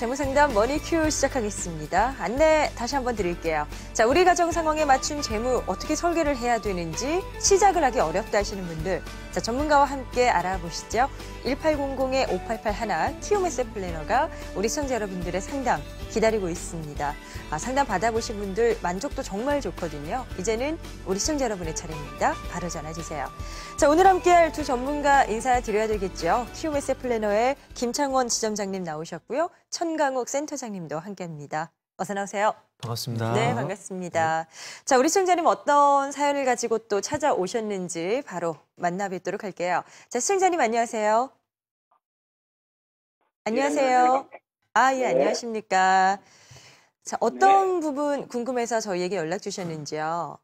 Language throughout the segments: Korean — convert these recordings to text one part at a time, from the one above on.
재무상담 머니큐 시작하겠습니다. 안내 다시 한번 드릴게요. 자, 우리 가정 상황에 맞춘 재무 어떻게 설계를 해야 되는지 시작을 하기 어렵다 하시는 분들, 자, 전문가와 함께 알아보시죠. 1800-5881 키움에셋 플래너가 우리 시청자 여러분들의 상담 기다리고 있습니다. 아, 상담 받아보신 분들 만족도 정말 좋거든요. 이제는 우리 시청자 여러분의 차례입니다. 바로 전화주세요. 자, 오늘 함께할 두 전문가 인사드려야 되겠죠. 키움에셋 플래너의 김창원 지점장님 나오셨고요. 천강욱 센터장님도 함께합니다. 어서 나오세요. 반갑습니다. 네, 반갑습니다. 자, 우리 시청자님 어떤 사연을 가지고 또 찾아오셨는지 바로 만나 뵙도록 할게요. 자, 시청자님 안녕하세요. 안녕하세요. 아, 예, 안녕하십니까. 자, 어떤 부분 궁금해서 저희에게 연락 주셨는지요?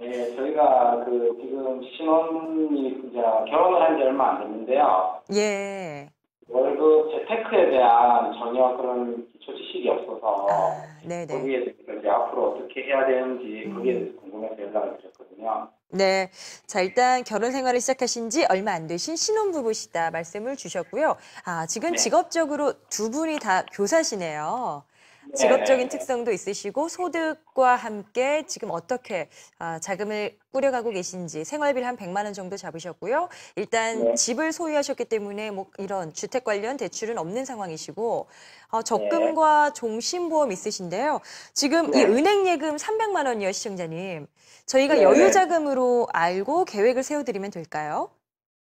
네, 저희가 그 지금 신혼이 이제 결혼을 한 지 얼마 안 됐는데요. 예. 월급 재테크에 대한 전혀 그런 기초 지식이 없어서 아, 네네. 거기에 대해서 이제 앞으로 어떻게 해야 되는지 거기에 대해서 궁금해서 연락을 드렸거든요. 네. 자, 일단 결혼 생활을 시작하신 지 얼마 안 되신 신혼부부시다 말씀을 주셨고요. 아, 지금 네. 직업적으로 두 분이 다 교사시네요. 네. 직업적인 특성도 있으시고 소득과 함께 지금 어떻게 아, 자금을 꾸려가고 계신지 생활비를 한 100만 원 정도 잡으셨고요. 일단 네. 집을 소유하셨기 때문에 뭐 이런 주택 관련 대출은 없는 상황이시고 어, 네. 적금과 종신보험 있으신데요. 지금 이 네. 은행 예금 300만 원이요, 시청자님. 저희가 네. 여유 자금으로 알고 계획을 세워드리면 될까요?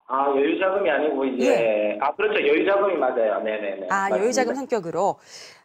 아 여유 자금이 아니고 이제 아 그렇죠 여유 자금이 맞아요. 네네네. 예. 아, 맞습니다. 여유 자금 성격으로.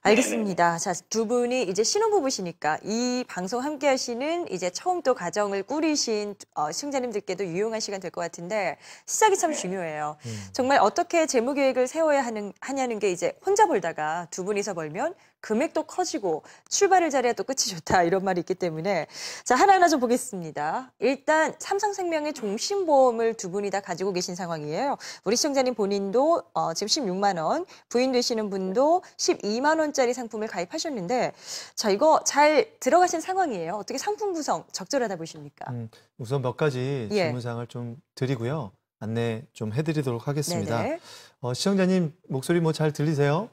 알겠습니다. 자, 두 분이 이제 신혼부부시니까 이 방송 함께 하시는 이제 처음 또 가정을 꾸리신 어, 시청자님들께도 유용한 시간 될 것 같은데 시작이 참 중요해요. 음. 정말 어떻게 재무 계획을 세워야 하는, 하냐는 게 이제 혼자 벌다가 두 분이서 벌면 금액도 커지고 출발을 잘해야 또 끝이 좋다 이런 말이 있기 때문에 자 하나하나 좀 보겠습니다. 일단 삼성생명의 종신보험을 두 분이 다 가지고 계신 상황이에요. 우리 시청자님 본인도 어, 지금 16만 원, 부인 되시는 분도 12만 원짜리 상품을 가입하셨는데 자 이거 잘 들어가신 상황이에요. 어떻게 상품 구성 적절하다 보십니까? 음, 우선 몇 가지 예. 질문사항을 좀 드리고요. 안내 좀 해드리도록 하겠습니다. 어, 시청자님 목소리 뭐 잘 들리세요?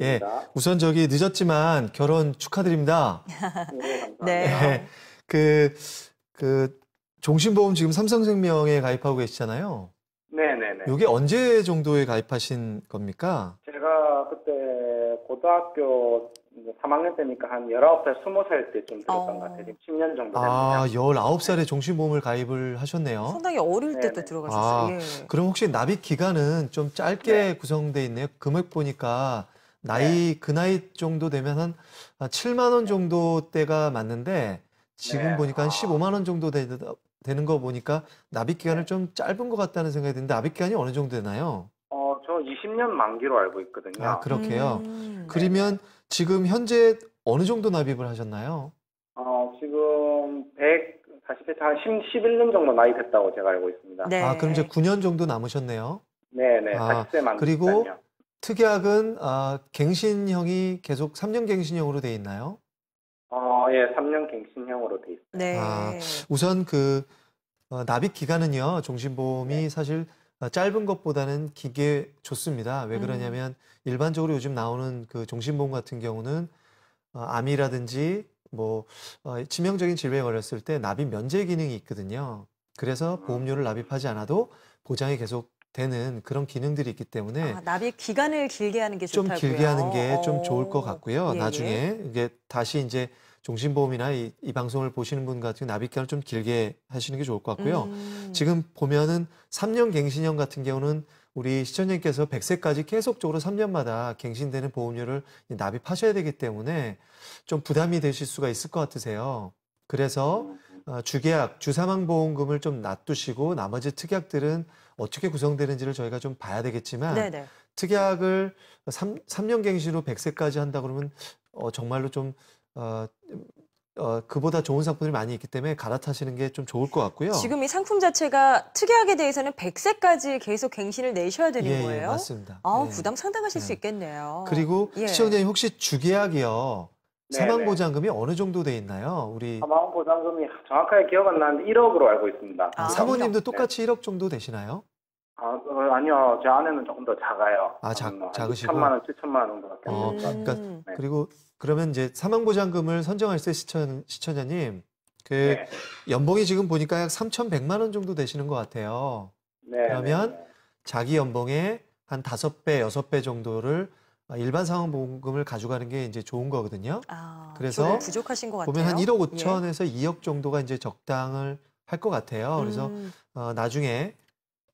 예. 우선 저기 늦었지만 결혼 축하드립니다. 네, 감사합니다. 네. 네. 그, 그, 종신보험 지금 삼성생명에 가입하고 계시잖아요. 네네네. 이게 언제 정도에 가입하신 겁니까? 제가 그때 고등학교 이제 3학년 때니까 한 19살, 20살 때좀 들었던 어. 것 같아요. 지금 10년 정도 됩니다. 아, 19살에 종신보험을 가입을 하셨네요. 상당히 어릴 때 또. 들어가셨어요. 아, 예. 그럼 혹시 납입 기간은 좀 짧게 네. 구성돼 있네요. 금액 보니까 나이 그 나이 정도 되면 한 7만 원 정도 때가 맞는데 지금 네. 보니까 한 아. 15만 원 정도 되, 되는 거 보니까 납입 기간을 네. 좀 짧은 것 같다는 생각이 드는데 납입 기간이 어느 정도 되나요? 어, 저 20년 만기로 알고 있거든요. 아, 그렇게요. 음. 그러면 지금 현재 어느 정도 납입을 하셨나요? 어, 지금 100, 40대 한 10, 11년 정도 나이 됐다고 제가 알고 있습니다. 네. 아, 그럼 이제 9년 정도 남으셨네요. 네 네, 아, 40세 만기. 그리고 기간이요. 특약은 아, 갱신형이 계속 3년 갱신형으로 돼 있나요? 어, 예, 3년 갱신형으로 돼 있어요. 네. 아, 우선 그 어, 납입 기간은요 종신보험이 네. 사실 어, 짧은 것보다는 기게 좋습니다. 왜 음. 그러냐면 일반적으로 요즘 나오는 그 종신보험 같은 경우는 어, 암이라든지 뭐 어, 치명적인 질병에 걸렸을 때 납입 면제 기능이 있거든요. 그래서 음. 보험료를 납입하지 않아도 보장이 계속 되는 그런 기능들이 있기 때문에 아, 납입 기간을 길게 하는 게 좀. 길게 하는 게좀 어. 좋을 것 같고요. 예, 나중에 예. 이게 다시 이제 종신보험이나 이, 이 방송을 보시는 분 같은 납입 기간을 좀 길게 하시는 게 좋을 것 같고요. 음. 지금 보면은 3년 갱신형 같은 경우는 우리 시청자님께서 100세까지 계속적으로 3년마다 갱신되는 보험료를 납입하셔야 되기 때문에 좀 부담이 되실 수가 있을 것 같으세요. 그래서 음, 어, 주계약, 주사망보험금을 좀 놔두시고 나머지 특약들은 어떻게 구성되는지를 저희가 좀 봐야 되겠지만 네네. 특약을 3, 삼년 갱신으로 100세까지 한다 그러면 어, 정말로 좀 어, 어, 그보다 좋은 상품들이 많이 있기 때문에 갈아타시는 게 좀 좋을 것 같고요. 지금 이 상품 자체가 특약에 대해서는 100세까지 계속 갱신을 내셔야 되는 예, 예, 거예요. 맞습니다. 아, 예. 부담 상당하실 수 네. 있겠네요. 그리고 예. 시청자님 혹시 주계약이요. 네, 사망 보장금이 어느 정도 돼 있나요? 우리 사망 보장금이 정확하게 기억 안 나는데 1억으로 알고 있습니다. 아, 사모님도 네. 똑같이 1억 정도 되시나요? 아, 어, 아니요. 제 아내는 조금 더 작아요. 아, 작- 한 뭐, 작으시고? 6천만 원, 7천만 원 정도밖에 어, 안 돼요. 음. 그러니까 네. 그리고 그러면 이제 사망 보장금을 선정할 때 시청, 시청자님 그 네. 연봉이 지금 보니까 약 3,100만 원 정도 되시는 것 같아요. 네. 그러면 네, 네. 자기 연봉의 한 다섯 배, 여섯 배 정도를 아, 일반 사망보험금을 가져가는 게 이제 좋은 거거든요. 아, 그래서 좀 부족하신 것 같아요. 보면 한 1억 예. 5천에서 2억 정도가 이제 적당을 할 것 같아요. 그래서 음, 어, 나중에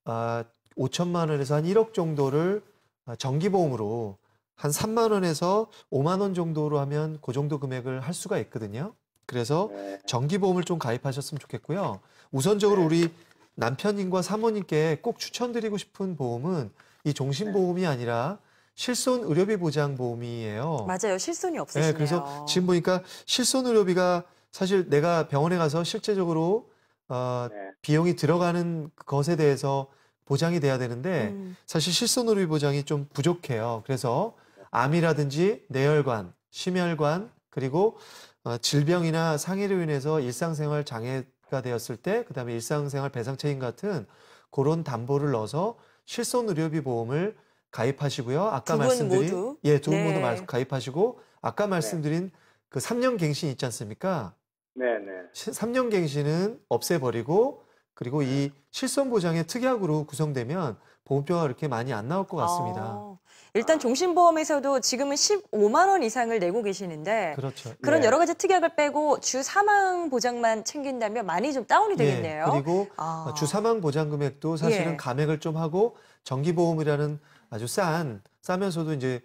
아, 5천만 원에서 한 1억 정도를 아, 정기보험으로 한 3만 원에서 5만 원 정도로 하면 그 정도 금액을 할 수가 있거든요. 그래서 네. 정기보험을 좀 가입하셨으면 좋겠고요. 우선적으로 네. 우리 남편님과 사모님께 꼭 추천드리고 싶은 보험은 이 종신보험이 아니라 실손 의료비 보장 보험이에요. 맞아요. 실손이 없으시네요. 네, 그래서 지금 보니까 실손 의료비가 사실 내가 병원에 가서 실제적으로 어, 네. 비용이 들어가는 것에 대해서 보장이 돼야 되는데 음, 사실 실손 의료비 보장이 좀 부족해요. 그래서 암이라든지 뇌혈관, 심혈관 그리고 어, 질병이나 상해로 인해서 일상생활 장애가 되었을 때 그다음에 일상생활 배상 책임 같은 그런 담보를 넣어서 실손 의료비 보험을 가입하시고요. 아까 두분 말씀드린 모두? 예, 두분 모두 네. 말- 가입하시고 아까 말씀드린 그 3년 갱신 있지 않습니까? 네, 네. 3년 갱신은 없애 버리고 그리고 이 실손 보장의 특약으로 구성되면 보험료가 그렇게 많이 안 나올 것 같습니다. 어, 일단 종신보험에서도 지금은 15만 원 이상을 내고 계시는데 그렇죠. 그런 네. 여러 가지 특약을 빼고 주 사망 보장만 챙긴다면 많이 좀 다운이 되겠네요. 예, 그리고 아. 주 사망 보장 금액도 사실은 예. 감액을 좀 하고 정기보험이라는 아주 싼 싸면서도 이제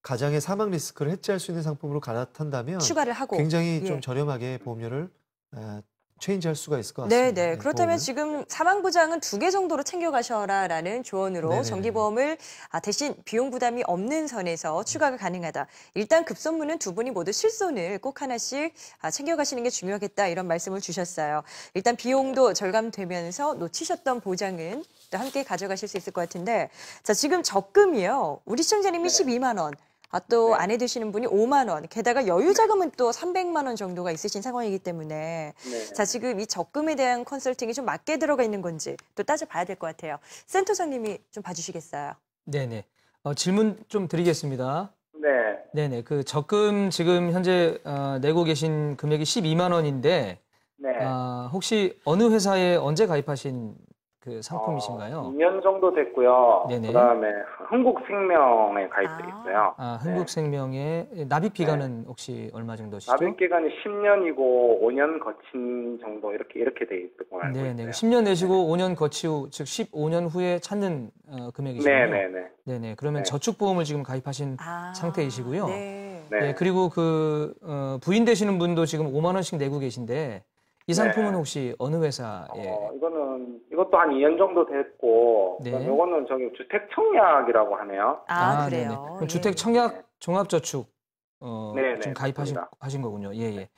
가장의 사망 리스크를 해지할 수 있는 상품으로 갈아탄다면 추가를 하고. 굉장히 예. 좀 저렴하게 보험료를 아, 체인지할 수가 있을 것 네, 같습니다. 네. 네, 그렇다면 보험을. 지금 사망 보장은 두 개 정도로 챙겨가셔라라는 조언으로 네네네. 정기보험을 아, 대신 비용 부담이 없는 선에서 추가가 가능하다. 일단 급선무는 두 분이 모두 실손을 꼭 하나씩 아, 챙겨가시는 게 중요하겠다 이런 말씀을 주셨어요. 일단 비용도 절감되면서 놓치셨던 보장은 또 함께 가져가실 수 있을 것 같은데 자 지금 적금이요. 우리 시청자님이 네. 12만 원. 아, 또 네. 아내 되시는 분이 5만 원. 게다가 여유 자금은 또 300만 원 정도가 있으신 상황이기 때문에 네. 자, 지금 이 적금에 대한 컨설팅이 좀 맞게 들어가 있는 건지 또 따져봐야 될 것 같아요. 센터장님이 좀 봐주시겠어요? 네네. 어, 질문 좀 드리겠습니다. 네. 네네. 그 적금 지금 현재 어, 내고 계신 금액이 12만 원인데 네. 아, 혹시 어느 회사에 언제 가입하신 그 상품이신가요? 어, 2년 정도 됐고요. 네네. 그다음에 흥국생명에 가입돼 아. 있어요. 아, 흥국생명의 납입 기간은 혹시 얼마 정도시죠? 납입 기간이 10년이고 5년 거친 정도 이렇게 이렇게 돼 있는 걸 알고 네네. 있어요. 10년 내시고 5년 거치후 즉 15년 후에 찾는 어, 금액이시네요. 네, 네, 네. 네네. 그러면 네. 저축보험을 지금 가입하신 아, 상태이시고요. 네. 네. 예, 그리고 그 어, 부인 되시는 분도 지금 5만 원씩 내고 계신데 이 상품은 네. 혹시 어느 회사에 어, 이거는 이것도 한 2년 정도 됐고 네. 이거는 저기 주택 청약이라고 하네요. 아, 네네. 그래요. 그럼 예. 주택 청약 종합저축 어, 네네, 좀 가입하신. 하신 거군요. 예, 예. 네.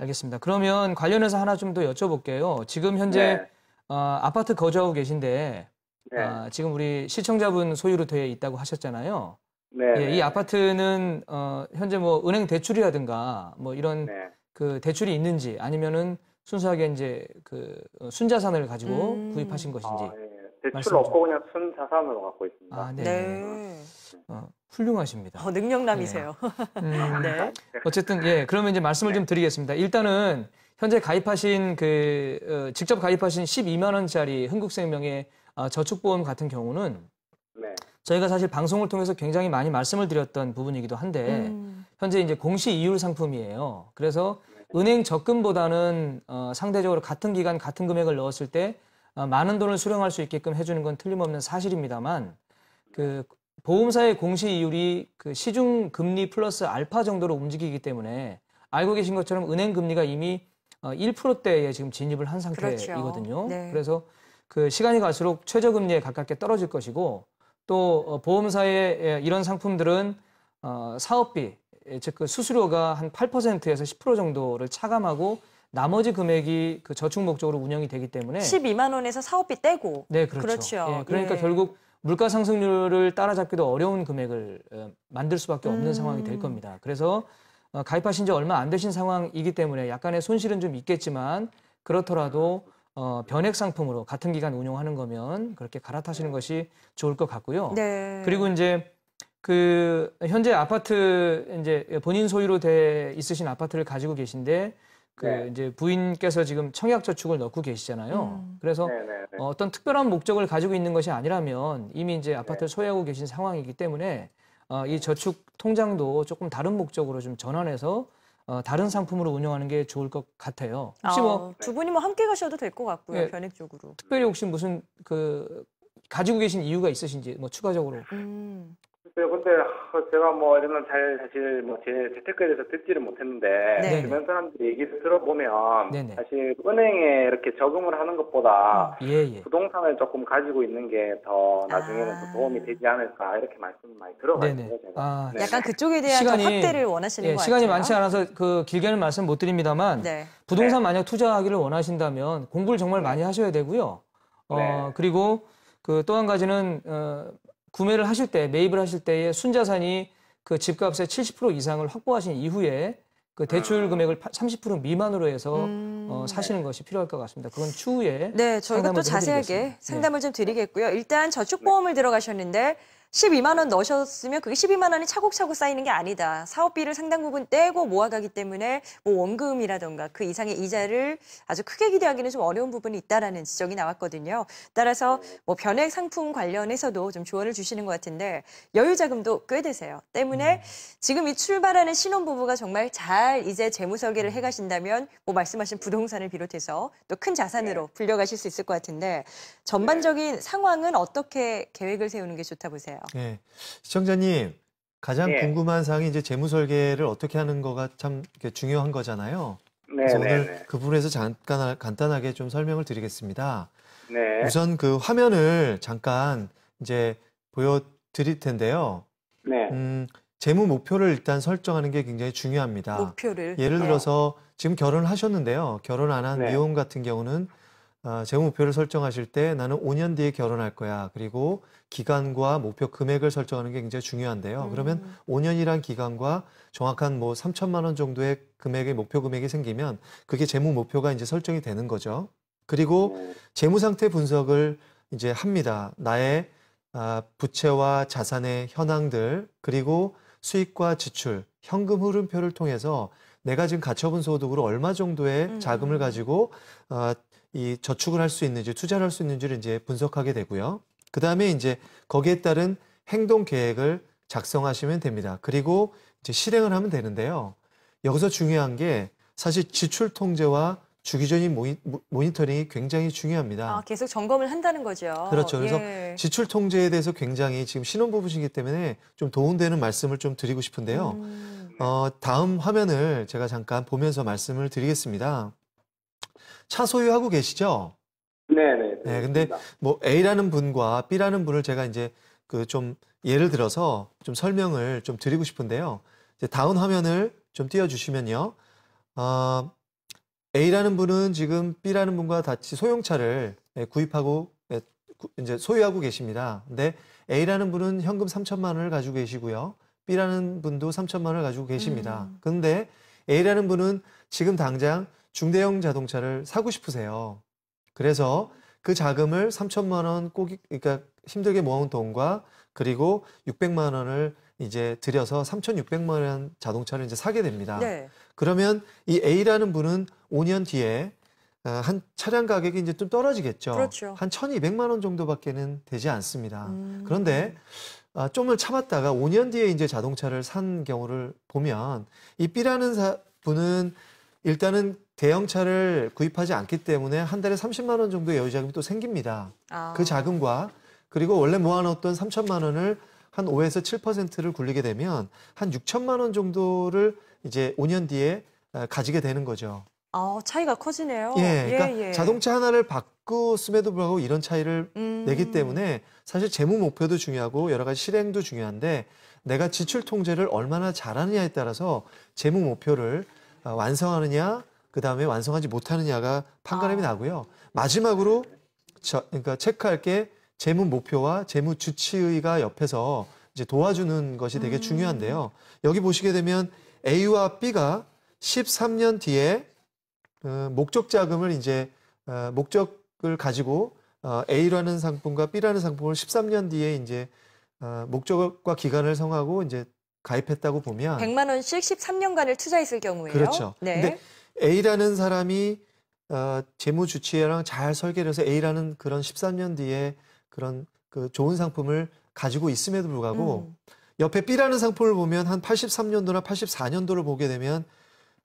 알겠습니다. 그러면 관련해서 하나 좀 더 여쭤볼게요. 지금 현재 네. 어, 아파트 거주하고 계신데 네. 아, 지금 우리 시청자분 소유로 되어 있다고 하셨잖아요. 네. 예, 네. 이 아파트는 어, 현재 뭐 은행 대출이라든가 뭐 이런 네. 그 대출이 있는지 아니면은 순수하게 이제 그 어, 순자산을 가지고 음. 구입하신 것인지. 아, 예. 대출 없고 그냥 순 자산으로 갖고 있습니다. 아, 네. 네. 어, 훌륭하십니다. 어, 능력남이세요. 음, 네. 어쨌든 예 그러면 이제 말씀을 좀 드리겠습니다. 일단은 현재 가입하신 그 어, 직접 가입하신 12만 원짜리 흥국생명의 어, 저축보험 같은 경우는 네. 저희가 사실 방송을 통해서 굉장히 많이 말씀을 드렸던 부분이기도 한데 음. 현재 이제 공시 이율 상품이에요. 그래서 은행 적금보다는 어, 상대적으로 같은 기간 같은 금액을 넣었을 때 어, 많은 돈을 수령할 수 있게끔 해주는 건 틀림없는 사실입니다만 그 보험사의 공시 이율이 그 시중 금리 플러스 알파 정도로 움직이기 때문에 알고 계신 것처럼 은행 금리가 이미 어, 1%대에 지금 진입을 한 상태이거든요. 그렇죠. 네. 그래서 그 시간이 갈수록 최저 금리에 가깝게 떨어질 것이고 또 어, 보험사의 예, 이런 상품들은 어, 사업비 즉그 수수료가 한 8%에서 10% 정도를 차감하고 나머지 금액이 그 저축 목적으로 운영이 되기 때문에 12만 원에서 사업비 떼고. 네, 그렇죠. 그렇죠. 예, 그러니까 예. 결국 물가 상승률을 따라잡기도 어려운 금액을 어, 만들 수밖에 없는 음. 상황이 될 겁니다. 그래서 어, 가입하신 지 얼마 안 되신 상황이기 때문에 약간의 손실은 좀 있겠지만 그렇더라도 어, 변액 상품으로 같은 기간 운용하는 거면 그렇게 갈아타시는 것이 좋을 것 같고요. 네. 그리고 이제 그 현재 아파트 이제 본인 소유로 돼 있으신 아파트를 가지고 계신데 그 네. 이제 부인께서 지금 청약 저축을 넣고 계시잖아요. 음. 그래서 네네네. 어, 어떤 특별한 목적을 가지고 있는 것이 아니라면 이미 이제 네. 아파트를 소유하고 계신 상황이기 때문에 어, 이 저축 통장도 조금 다른 목적으로 좀 전환해서 어, 다른 상품으로 운영하는 게 좋을 것 같아요. 혹시 뭐 어, 두 분이 뭐 함께 가셔도 될 것 같고요. 예. 변액 쪽으로. 특별히 혹시 무슨 그 가지고 계신 이유가 있으신지 뭐 추가적으로 음. 글쎄요, 근데 하, 제가 뭐 이런 건잘 사실 뭐제 재테크에 대해서 듣지를 못했는데 네. 주변 사람들이 얘기를 들어보면 네네. 사실 은행에 이렇게 저금을 하는 것보다 예, 예. 부동산을 조금 가지고 있는 게 더 나중에는 아. 더 도움이 되지 않을까 이렇게 말씀을 많이 들어가지고 네네. 제가 아, 네. 약간 그쪽에 대한 시간이- 더 확대를 원하시는 예, 것 시간이 같아요. 많지 않아서 그 길게는 말씀 못 드립니다만 네. 부동산 만약 투자하기를 원하신다면 공부를 정말 많이 하셔야 되고요. 어, 네. 그리고 그 또 한 가지는 어, 구매를 하실 때 매입을 하실 때에 순자산이 그 집값의 70% 이상을 확보하신 이후에 그 대출 음. 금액을 30% 미만으로 해서 음. 어, 사시는 것이 필요할 것 같습니다. 그건 추후에 네, 저희가 또 자세하게 해드리겠습니다. 네. 상담을 좀 드리겠고요. 일단 저축보험을 들어가셨는데 12만 원 넣으셨으면 그게 12만 원이 차곡차곡 쌓이는 게 아니다. 사업비를 상당 부분 떼고 모아가기 때문에 뭐 원금이라던가 그 이상의 이자를 아주 크게 기대하기는 좀 어려운 부분이 있다라는 지적이 나왔거든요. 따라서 뭐 변액 상품 관련해서도 좀 조언을 주시는 것 같은데 여유 자금도 꽤 되세요. 때문에 지금 이 출발하는 신혼 부부가 정말 잘 이제 재무 설계를 해 가신다면 뭐 말씀하신 부동산을 비롯해서 또 큰 자산으로 불려가실 수 있을 것 같은데 전반적인 상황은 어떻게 계획을 세우는 게 좋다 보세요? 예. 시청자님, 가장 예. 궁금한 사항이 이제 재무 설계를 어떻게 하는 거가 참 중요한 거잖아요. 그래서 오늘 네네네. 그 부분에서 잠깐 간단하게 좀 설명을 드리겠습니다. 네. 우선 그 화면을 잠깐 이제 보여 드릴 텐데요. 네. 음, 재무 목표를 일단 설정하는 게 굉장히 중요합니다. 목표를 예를 네. 들어서 지금 결혼을 하셨는데요. 결혼 안한 네. 미혼 같은 경우는 어, 재무 목표를 설정하실 때 나는 5년 뒤에 결혼할 거야. 그리고 기간과 목표 금액을 설정하는 게 굉장히 중요한데요. 음. 그러면 5년이란 기간과 정확한 뭐 3천만 원 정도의 금액의 목표 금액이 생기면 그게 재무 목표가 이제 설정이 되는 거죠. 그리고 네. 재무 상태 분석을 이제 합니다. 나의 아, 부채와 자산의 현황들 그리고 수익과 지출, 현금 흐름표를 통해서 내가 지금 가처분 소득으로 얼마 정도의 음. 자금을 가지고 어, 이 저축을 할 수 있는지 투자를 할 수 있는지를 이제 분석하게 되고요. 그 다음에 이제 거기에 따른 행동 계획을 작성하시면 됩니다. 그리고 이제 실행을 하면 되는데요. 여기서 중요한 게 사실 지출 통제와 주기적인 모니, 모- 모니터링이 굉장히 중요합니다. 아, 계속 점검을 한다는 거죠. 그렇죠. 그래서 예. 지출 통제에 대해서 굉장히 지금 신혼부부시기 때문에 좀 도움되는 말씀을 좀 드리고 싶은데요. 음. 어, 다음 화면을 제가 잠깐 보면서 말씀을 드리겠습니다. 차 소유하고 계시죠? 네네. 네, 근데 뭐 A라는 분과 B라는 분을 제가 이제 그 좀 예를 들어서 좀 설명을 좀 드리고 싶은데요. 이제 다음 화면을 좀 띄워주시면요. 어, A라는 분은 지금 B라는 분과 같이 소형차를 예, 구입하고 이제 소유하고 계십니다. 근데 A라는 분은 현금 3천만 원을 가지고 계시고요. B라는 분도 3천만 원을 가지고 계십니다. 음. 근데 A라는 분은 지금 당장 중대형 자동차를 사고 싶으세요. 그래서 그 자금을 3천만 원 꼭, 그러니까 힘들게 모은 돈과 그리고 600만 원을 이제 들여서 3,600만 원 자동차를 이제 사게 됩니다. 네. 그러면 이 A라는 분은 5년 뒤에 어, 한 차량 가격이 이제 좀 떨어지겠죠. 그렇죠. 한 1,200만 원 정도밖에는 되지 않습니다. 음. 그런데 아, 좀을 참았다가 5년 뒤에 이제 자동차를 산 경우를 보면 이 B라는 사, 분은 일단은 대형차를 구입하지 않기 때문에 한 달에 30만 원 정도의 여유 자금이 또 생깁니다. 아. 그 자금과 그리고 원래 모아놓었던 3천만 원을 한 5에서 7%를 굴리게 되면 한 6천만 원 정도를 이제 5년 뒤에 아, 가지게 되는 거죠. 아, 차이가 커지네요. 예, 그러니까 예, 예. 자동차 하나를 바꿨음에도 불구하고 이런 차이를 음. 내기 때문에 사실 재무 목표도 중요하고 여러 가지 실행도 중요한데 내가 지출 통제를 얼마나 잘하느냐에 따라서 재무 목표를 어, 완성하느냐 그 다음에 완성하지 못하느냐가 판가름이 아. 나고요. 마지막으로 저, 그러니까 체크할 게 재무 목표와 재무 주치의가 옆에서 이제 도와주는 것이 되게 음. 중요한데요. 여기 보시게 되면 A와 B가 13년 뒤에 어, 목적 자금을 이제 어, 목적을 가지고 어, A라는 상품과 B라는 상품을 13년 뒤에 이제 어, 목적과 기간을 정하고 이제 가입했다고 보면 100만 원씩 13년간을 투자했을 경우에요. 그렇죠. 네. 근데 A라는 사람이 어, 재무 주치의랑 잘 설계를 해서 A라는 그런 13년 뒤에 그런 그 좋은 상품을 가지고 있음에도 불구하고 음. 옆에 B라는 상품을 보면 한 83년도나 84년도를 보게 되면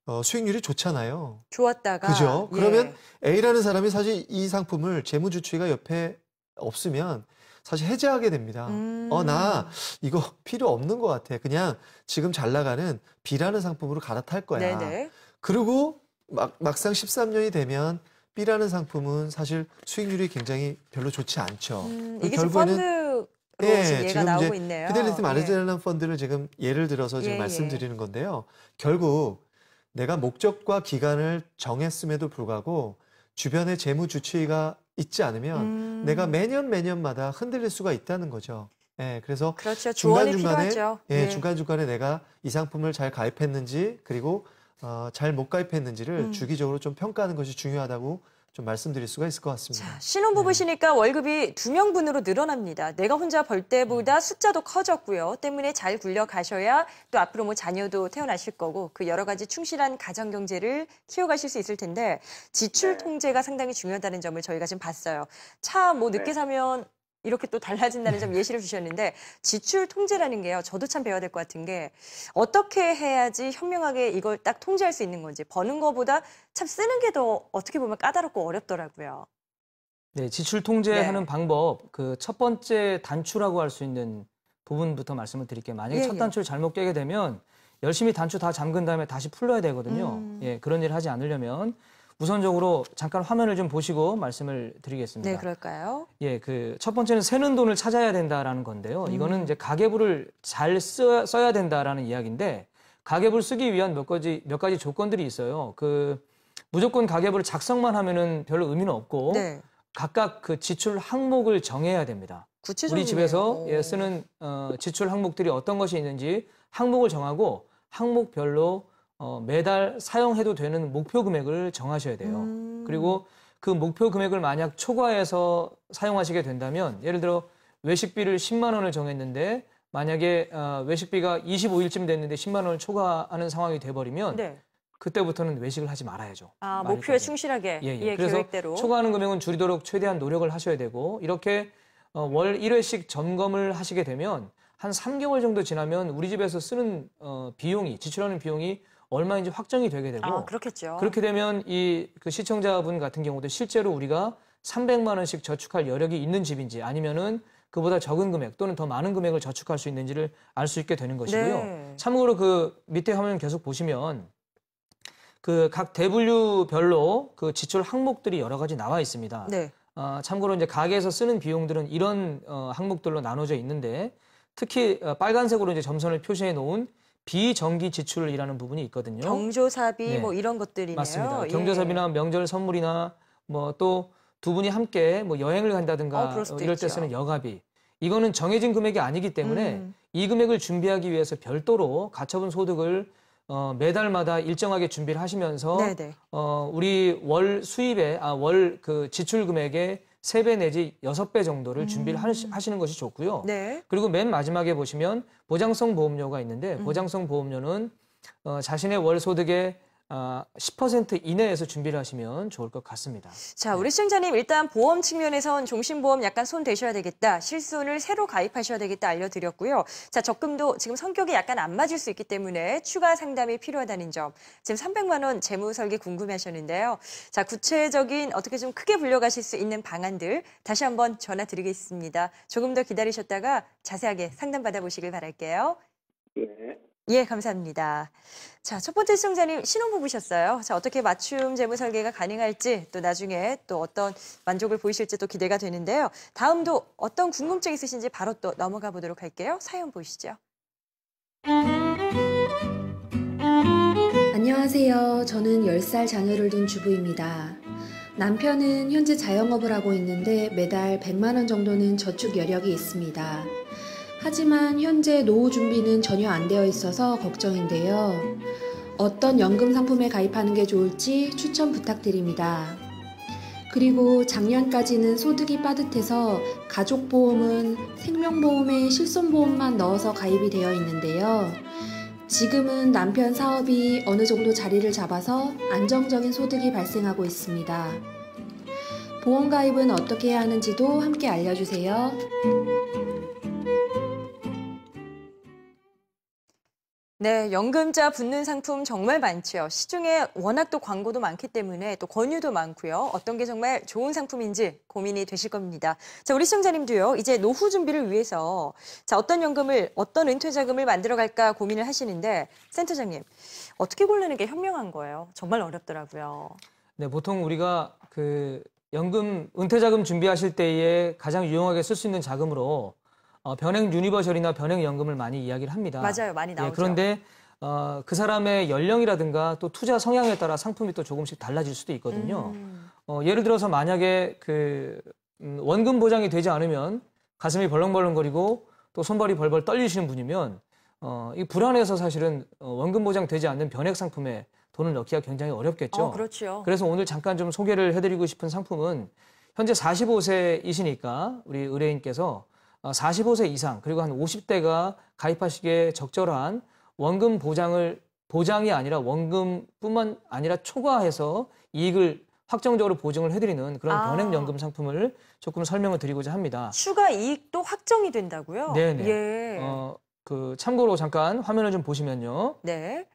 어, 수익률이 좋잖아요. 좋았다가 그죠? 예. 그러면 A라는 사람이 사실 이 상품을 재무 주치의가 옆에 없으면 사실 해제하게 됩니다. 음. 어, 나 이거 필요 없는 것 같아. 그냥 지금 잘 나가는 B라는 상품으로 갈아탈 거야. 네네. 그리고 막, 막상 13년이 되면 B라는 상품은 사실 수익률이 굉장히 별로 좋지 않죠. 음, 그 이게 결국에는 펀드로 예, 지금 얘가 나오고 이제 있네요. 피델리티 예. 마네지널 펀드를 지금 예를 들어서 지금 예, 예. 말씀드리는 건데요. 결국 내가 목적과 기간을 정했음에도 불구하고 주변에 재무 주치의가 있지 않으면 음. 내가 매년 매년마다 흔들릴 수가 있다는 거죠. 예, 그래서 그렇죠. 중간 중간에 필요하죠. 예, 예. 중간 중간에 내가 이 상품을 잘 가입했는지 그리고 어, 잘못 가입했는지를 음. 주기적으로 좀 평가하는 것이 중요하다고 좀 말씀드릴 수가 있을 것 같습니다. 자, 신혼부부시니까 월급이 두 명분으로 늘어납니다. 내가 혼자 벌 음. 때보다 숫자도 커졌고요. 때문에 잘 굴려 가셔야 또 앞으로 뭐 자녀도 태어나실 거고 그 여러 가지 충실한 가정 경제를 키워가실 수 있을 텐데 지출 네. 통제가 상당히 중요하다는 점을 저희가 지금 봤어요. 차 뭐 늦게 네. 사면 이렇게 또 달라진다는 점 예시를 주셨는데 지출 통제라는 게요. 저도 참 배워야 될 것 같은 게 어떻게 해야지 현명하게 이걸 딱 통제할 수 있는 건지 버는 거보다 참 쓰는 게 더 어떻게 보면 까다롭고 어렵더라고요. 네, 지출 통제하는 네. 방법 그 첫 번째 단추라고 할 수 있는 부분부터 말씀을 드릴게요. 만약에 예, 첫 예. 단추를 잘못 깨게 되면 열심히 단추 다 잠근 다음에 다시 풀러야 되거든요. 음. 예, 그런 일을 하지 않으려면 우선적으로 잠깐 화면을 좀 보시고 말씀을 드리겠습니다. 네, 그럴까요? 예, 그 첫 번째는 새는 돈을 찾아야 된다라는 건데요. 음. 이거는 이제 가계부를 잘 써, 써야 된다라는 이야기인데 가계부를 쓰기 위한 몇 가지 몇 가지 조건들이 있어요. 그 무조건 가계부를 작성만 하면은 별로 의미는 없고 네. 각각 그 지출 항목을 정해야 됩니다. 구체적으로 우리 집에서 예, 쓰는 어, 지출 항목들이 어떤 것이 있는지 항목을 정하고 항목별로 어, 매달 사용해도 되는 목표 금액을 정하셔야 돼요. 음. 그리고 그 목표 금액을 만약 초과해서 사용하시게 된다면 예를 들어 외식비를 10만 원을 정했는데 만약에 어, 외식비가 25일쯤 됐는데 10만 원을 초과하는 상황이 돼버리면 네. 그때부터는 외식을 하지 말아야죠. 아, 말일 목표에. 충실하게 예, 예, 예. 그래서 계획대로. 초과하는 금액은 줄이도록 최대한 노력을 하셔야 되고 이렇게 어, 월 1회씩 점검을 하시게 되면 한 3개월 정도 지나면 우리 집에서 쓰는 어, 비용이 지출하는 비용이 얼마인지 확정이 되게 되고 아, 그렇겠죠. 그렇게 되면 이 그 시청자분 같은 경우도 실제로 우리가 300만 원씩 저축할 여력이 있는 집인지 아니면은 그보다 적은 금액 또는 더 많은 금액을 저축할 수 있는지를 알 수 있게 되는 것이고요. 네. 참고로 그 밑에 화면 계속 보시면 그 각 대분류별로 그 지출 항목들이 여러 가지 나와 있습니다. 네. 어, 참고로 이제 가게에서 쓰는 비용들은 이런 어, 항목들로 나눠져 있는데 특히 어, 빨간색으로 이제 점선을 표시해 놓은 비정기 지출이라는 부분이 있거든요. 경조사비 네. 뭐 이런 것들이네요. 맞습니다. 예. 경조사비나 명절 선물이나 뭐 또 두 분이 함께 뭐 여행을 간다든가 어, 이럴 때 있죠. 쓰는 여가비 이거는 정해진 금액이 아니기 때문에 음. 이 금액을 준비하기 위해서 별도로 가처분 소득을 어, 매달마다 일정하게 준비를 하시면서 네네. 어, 우리 월 수입의 아, 월 그 지출 금액의 세 배 내지 여섯 배 정도를 준비를 하시, 하시는 것이 좋고요. 음. 네. 그리고 맨 마지막에 보시면 보장성 보험료가 있는데 음. 보장성 보험료는 어, 자신의 월 소득의 아, 10% 이내에서 준비를 하시면 좋을 것 같습니다. 자, 우리 시청자님 일단 보험 측면에선 종신보험 약간 손 대셔야 되겠다. 실손을 새로 가입하셔야 되겠다 알려드렸고요. 자, 적금도 지금 성격이 약간 안 맞을 수 있기 때문에 추가 상담이 필요하다는 점. 지금 300만 원 재무 설계 궁금해하셨는데요. 자, 구체적인 어떻게 좀 크게 불려가실 수 있는 방안들 다시 한번 전화 드리겠습니다. 조금 더 기다리셨다가 자세하게 상담 받아보시길 바랄게요. 네. 예, 감사합니다. 자, 첫 번째 시청자님 신혼부부셨어요. 자, 어떻게 맞춤 재무 설계가 가능할지 또 나중에 또 어떤 만족을 보이실지 또 기대가 되는데요. 다음도 어떤 궁금증 있으신지 바로 또 넘어가 보도록 할게요. 사연 보시죠. 안녕하세요. 저는 10살 자녀를 둔 주부입니다. 남편은 현재 자영업을 하고 있는데 매달 100만 원 정도는 저축 여력이 있습니다. 하지만 현재 노후 준비는 전혀 안 되어 있어서 걱정인데요. 어떤 연금 상품에 가입하는 게 좋을지 추천 부탁드립니다. 그리고 작년까지는 소득이 빠듯해서 가족보험은 생명보험에 실손보험만 넣어서 가입이 되어 있는데요. 지금은 남편 사업이 어느 정도 자리를 잡아서 안정적인 소득이 발생하고 있습니다. 보험 가입은 어떻게 해야 하는지도 함께 알려주세요. 네, 연금자 붙는 상품 정말 많죠. 시중에 워낙 또 광고도 많기 때문에 또 권유도 많고요. 어떤 게 정말 좋은 상품인지 고민이 되실 겁니다. 자, 우리 시청자님도요. 이제 노후 준비를 위해서 자, 어떤 연금을 어떤 은퇴 자금을 만들어 갈까 고민을 하시는데 센터장님, 어떻게 고르는 게 현명한 거예요? 정말 어렵더라고요. 네, 보통 우리가 그 연금 은퇴 자금 준비하실 때에 가장 유용하게 쓸 수 있는 자금으로 어, 변행 유니버셜이나 변행 연금을 많이 이야기를 합니다. 맞아요. 많이 나오죠. 예, 그런데 어, 그 사람의 연령이라든가 또 투자 성향에 따라 상품이 또 조금씩 달라질 수도 있거든요. 음. 어, 예를 들어서 만약에 그 음, 원금 보장이 되지 않으면 가슴이 벌렁벌렁거리고 또 손발이 벌벌 떨리시는 분이면 어, 이 불안해서 사실은 어, 원금 보장 되지 않는 변액 상품에 돈을 넣기가 굉장히 어렵겠죠. 어, 그렇죠. 그래서 오늘 잠깐 좀 소개를 해드리고 싶은 상품은 현재 45세이시니까 우리 의뢰인께서 45세 이상 그리고 한 50대가 가입하시기에 적절한 원금 보장을 보장이 아니라 원금뿐만 아니라 초과해서 이익을 확정적으로 보증을 해드리는 그런 아. 변액연금 상품을 조금 설명을 드리고자 합니다. 추가 이익도 확정이 된다고요? 네네. 예. 어, 그 참고로 잠깐 화면을 좀 보시면요. 네.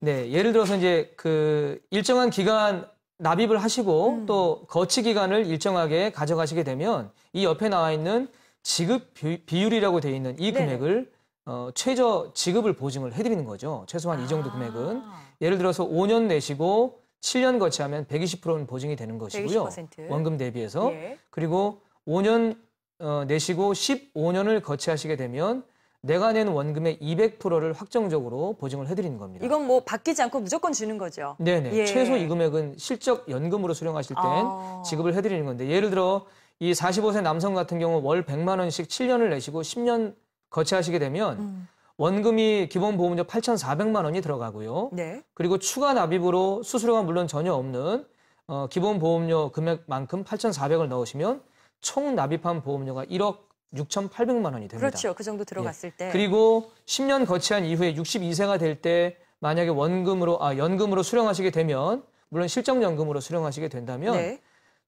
네, 예를 들어서 이제 그 일정한 기간 납입을 하시고 음. 또 거치 기간을 일정하게 가져가시게 되면 이 옆에 나와 있는 지급 비- 비율이라고 되어 있는 이 네네. 금액을 어, 최저 지급을 보증을 해드리는 거죠. 최소한 이 정도 아. 금액은 예를 들어서 5년 내시고 7년 거치하면 120%는 보증이 되는 것이고요. 120%. 원금 대비해서 예. 그리고 5년 어, 내시고 15년을 거치하시게 되면 내가 낸 원금의 200%를 확정적으로 보증을 해드리는 겁니다. 이건 뭐 바뀌지 않고 무조건 주는 거죠. 네네. 예. 최소 이 금액은 실적 연금으로 수령하실 땐 아. 지급을 해드리는 건데 예를 들어 이 45세 남성 같은 경우 월 100만 원씩 7년을 내시고 10년 거치하시게 되면 음. 원금이 기본 보험료 8,400만 원이 들어가고요. 네. 그리고 추가 납입으로 수수료가 물론 전혀 없는 어, 기본 보험료 금액만큼 8,400을 넣으시면 총 납입한 보험료가 1억 6,800만 원이 됩니다. 그렇죠. 그 정도 들어갔을 때. 그리고 10년 거치한 이후에 62세가 될 때 만약에 원금으로 아 연금으로 수령하시게 되면 물론 실적 연금으로 수령하시게 된다면 네.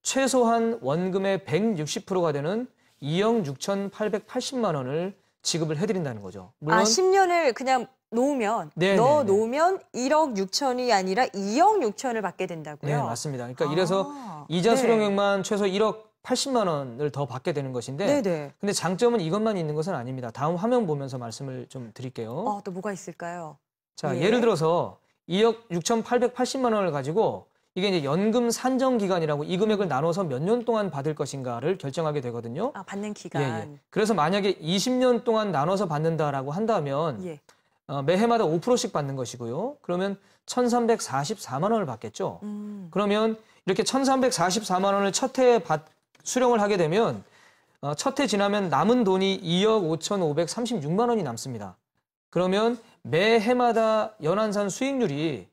최소한 원금의 160%가 되는 2억 6,880만 원을 지급을 해드린다는 거죠. 물론 아, 10년을 그냥 놓으면 네, 넣어 네, 네. 놓으면 1억 6천이 아니라 2억 6천을 받게 된다고요. 네 맞습니다. 그러니까 이래서 아, 이자 네. 수령액만 최소 1억 80만 원을 더 받게 되는 것인데 네, 네. 근데 장점은 이것만 있는 것은 아닙니다. 다음 화면 보면서 말씀을 좀 드릴게요. 어, 또 뭐가 있을까요? 자, 예. 예를 들어서 2억 6,880만 원을 가지고 이게 이제 연금 산정 기간이라고 이 금액을 나눠서 몇 년 동안 받을 것인가를 결정하게 되거든요. 아, 받는 예, 기간. 예. 그래서 만약에 20년 동안 나눠서 받는다라고 한다면 예. 어, 매해마다 5%씩 받는 것이고요. 그러면 1,344만 원을 받겠죠. 음. 그러면 이렇게 1,344만 원을 첫 해에 받, 수령을 하게 되면 어, 첫 해 지나면 남은 돈이 2억 5,536만 원이 남습니다. 그러면 매해마다 연한산 수익률이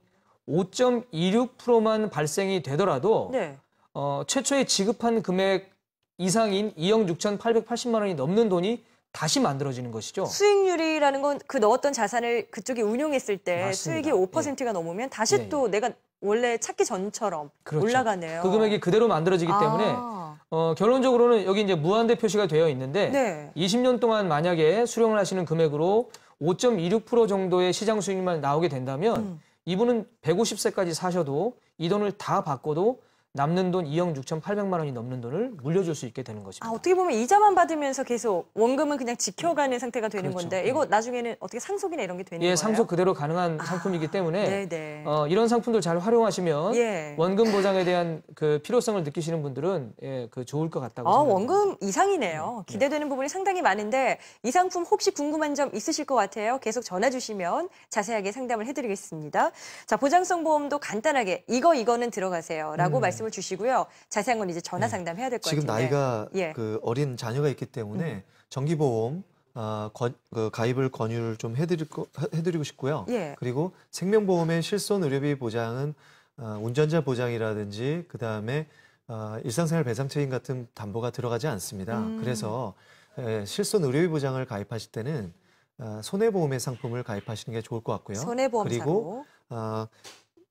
5.26%만 발생이 되더라도 네. 어, 최초에 지급한 금액 이상인 2억 6,880만 원이 넘는 돈이 다시 만들어지는 것이죠. 수익률이라는 건 그 넣었던 자산을 그쪽이 운용했을 때 맞습니다. 수익이 5%가 넘으면 다시 예, 또 내가 원래 찾기 전처럼 그렇죠. 올라가네요. 그 금액이 그대로 만들어지기 때문에 아, 어, 결론적으로는 여기 이제 무한대 표시가 되어 있는데 네. 20년 동안 만약에 수령을 하시는 금액으로 5.26% 정도의 시장 수익률만 나오게 된다면 음. 이분은 150세까지 사셔도 이 돈을 다 받고도 남는 돈 2억 6,800만 원이 넘는 돈을 물려줄 수 있게 되는 것입니다. 아, 어떻게 보면 이자만 받으면서 계속 원금은 그냥 지켜가는 상태가 되는 그렇죠. 건데 이거 나중에는 어떻게 상속이나 이런 게 되는 예, 거예요? 상속 그대로 가능한 상품이기 때문에 네, 네. 어, 이런 상품들 잘 활용하시면 예. 원금 보장에 대한 그 필요성을 느끼시는 분들은 예, 그 좋을 것 같다고 아, 생각합니다. 원금 이상이네요. 기대되는 부분이 상당히 많은데 이 상품 혹시 궁금한 점 있으실 것 같아요. 계속 전화 주시면 자세하게 상담을 해드리겠습니다. 자, 보장성 보험도 간단하게 이거 이거는 들어가세요라고 음. 말씀 을 주시고요. 자세한 건 이제 전화 상담해야 될 것 같은데. 지금 나이가 예. 그 어린 자녀가 있기 때문에 정기보험 아, 거- 그 가입을 권유를 좀 해드릴 거, 해드리고 싶고요. 예. 그리고 생명보험의 실손 의료비 보장은 어, 운전자 보장이라든지 그 다음에 어, 일상생활 배상 책임 같은 담보가 들어가지 않습니다. 음. 그래서 에, 실손 의료비 보장을 가입하실 때는 어, 손해보험의 상품을 가입하시는 게 좋을 것 같고요. 손해보험사로. 그리고 어,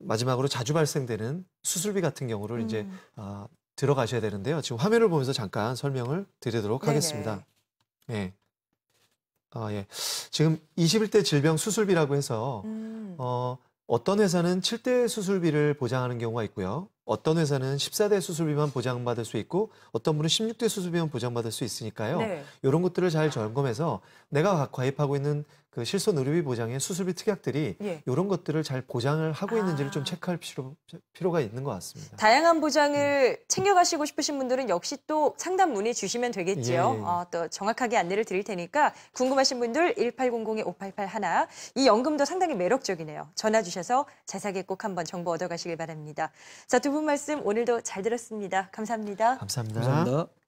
마지막으로 자주 발생되는 수술비 같은 경우를 이제 음. 어, 들어가셔야 되는데요. 지금 화면을 보면서 잠깐 설명을 드리도록 네네. 하겠습니다. 예. 아, 예. 지금 21대 질병 수술비라고 해서 음. 어, 어떤 회사는 7대 수술비를 보장하는 경우가 있고요. 어떤 회사는 14대 수술비만 보장받을 수 있고 어떤 분은 16대 수술비만 보장받을 수 있으니까요. 네. 이런 것들을 잘 점검해서 내가 가입하고 있는 그 실손 의료비 보장의 수술비 특약들이 예. 이런 것들을 잘 보장을 하고 있는지를 좀 아. 체크할 필요, 필요가 있는 것 같습니다. 다양한 보장을 챙겨가시고 싶으신 분들은 역시 또 상담 문의 주시면 되겠지요. 예. 어, 또 정확하게 안내를 드릴 테니까 궁금하신 분들 1800-5881. 이 연금도 상당히 매력적이네요. 전화 주셔서 자세하게 꼭 한번 정보 얻어가시길 바랍니다. 자, 두 분 말씀 오늘도 잘 들었습니다. 감사합니다. 감사합니다. 감사합니다.